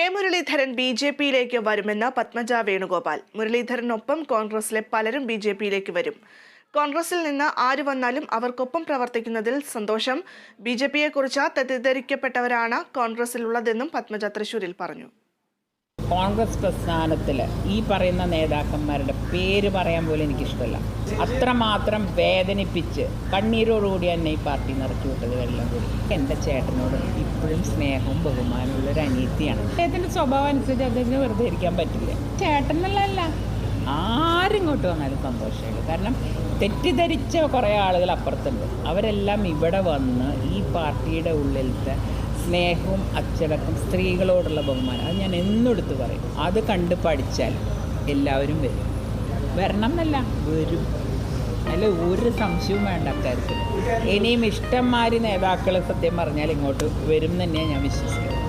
K Muraleedharan B J പിയിലേക്ക് വരുമെന്ന് പത്മജ വേണുഗോപാൽ. മുരളീധരനൊപ്പം കോൺഗ്രസിലെ പലരും ബി ജെ പിയിലേക്ക് വരും. കോൺഗ്രസിൽ നിന്ന് ആര് വന്നാലും അവർക്കൊപ്പം പ്രവർത്തിക്കുന്നതിൽ സന്തോഷം. ബി ജെ പിയെക്കുറിച്ച് തെറ്റിദ്ധരിക്കപ്പെട്ടവരാണ് കോൺഗ്രസിലുള്ളതെന്നും പത്മജ തൃശൂരിൽ പറഞ്ഞു. കോൺഗ്രസ് പ്രസ്ഥാനത്തിൽ ഈ പറയുന്ന നേതാക്കന്മാരുടെ പേര് പറയാൻ പോലും എനിക്കിഷ്ടമല്ല. അത്രമാത്രം വേദനിപ്പിച്ച് കണ്ണീരോടുകൂടി തന്നെ ഈ പാർട്ടി നിറക്കി വിട്ടത് എല്ലാം കൂടി. എന്റെ ചേട്ടനോട് ഇപ്പോഴും സ്നേഹവും ബഹുമാനമുള്ള ഒരു അനീതിയാണ് അദ്ദേഹത്തിന്റെ സ്വഭാവം അനുസരിച്ച് അദ്ദേഹത്തിന് വെറുതെ ഇരിക്കാൻ പറ്റില്ല. ചേട്ടനല്ല ആരിങ്ങോട്ട് വന്നാലും സന്തോഷമുള്ളൂ കാരണം തെറ്റിദ്ധരിച്ച കുറേ ആളുകൾ അപ്പുറത്തുണ്ട്. അവരെല്ലാം ഇവിടെ വന്ന് ഈ പാർട്ടിയുടെ ഉള്ളിലത്തെ സ്നേഹവും അച്ചടക്കം സ്ത്രീകളോടുള്ള ബഹുമാനം. അത് ഞാൻ എന്നെടുത്ത് പറയും. അത് കണ്ട് പഠിച്ചാൽ എല്ലാവരും വരും. വരണം എന്നല്ല വരും. അല്ല ഒരു സംശയവും വേണ്ട അക്കാര്യത്തിൽ. ഇനിയും ഇഷ്ടംമാരി നേതാക്കൾ സത്യം പറഞ്ഞാൽ ഇങ്ങോട്ട് വരും തന്നെയാണ് ഞാൻ വിശ്വസിക്കുന്നത്.